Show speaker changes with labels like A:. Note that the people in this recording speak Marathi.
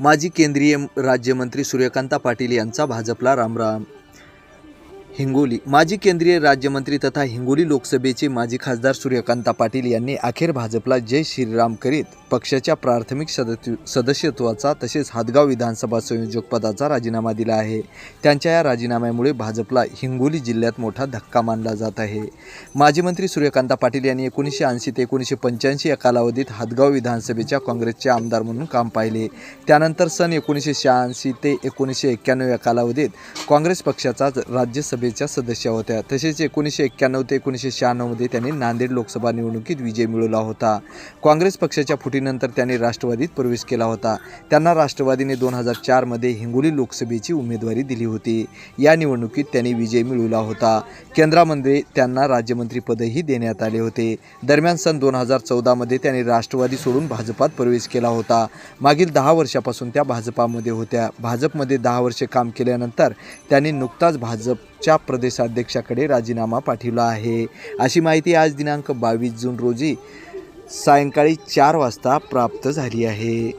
A: माजी केंद्रीय राज्यमंत्री सूर्यकांता पाटील यांचा भाजपला रामराम हिंगोली. माजी केंद्रीय राज्यमंत्री तथा हिंगोली लोकसभेचे माजी खासदार सूर्यकांता पाटील यांनी अखेर भाजपला जय श्रीराम करीत पक्षाच्या प्राथमिक सदस्य सदस्यत्वाचा तसेच हादगाव विधानसभा संयोजक पदाचा राजीनामा दिला आहे. त्यांच्या या राजीनाम्यामुळे भाजपला हिंगोली जिल्ह्यात मोठा धक्का मानला जात आहे. माजी मंत्री सूर्यकांता पाटील यांनी एकोणीसशे ऐंशी ते एकोणीसशे पंच्याऐंशी या कालावधीत हादगाव विधानसभेच्या काँग्रेसचे आमदार म्हणून काम पाहिले. त्यानंतर सन एकोणीसशे शहाऐंशी ते एकोणीसशे एक्क्याण्णव या कालावधीत काँग्रेस पक्षाचा राज्यसभेच्या सदस्य होत्या. तसेच एकोणीसशे एक्क्याण्णव ते एकोणीसशे शहाण्णवमध्ये त्यांनी नांदेड लोकसभा निवडणुकीत विजय मिळवला होता. काँग्रेस पक्षाच्या फुटीनंतर त्यांनी राष्ट्रवादीत प्रवेश केला होता. त्यांना राष्ट्रवादीने दोन हजार चारमध्ये हिंगोली लोकसभेची उमेदवारी दिली होती. या निवडणुकीत त्यांनी विजय मिळवला होता. केंद्रामध्ये त्यांना राज्यमंत्रीपदही देण्यात आले होते. दरम्यान सन दोन हजार चौदामध्ये त्यांनी राष्ट्रवादी सोडून भाजपात प्रवेश केला होता. मागील दहा वर्षापासून त्या भाजपामध्ये होत्या. भाजपमध्ये दहा वर्षे काम केल्यानंतर त्यांनी नुकताच भाजपच्या प्रदेशाध्यक्षाकडे राजीनामा पाठवला आहे. अशी माहिती आज दिनांक बावीस जून रोजी सायंकाळी चार वाजता प्राप्त झाली आहे.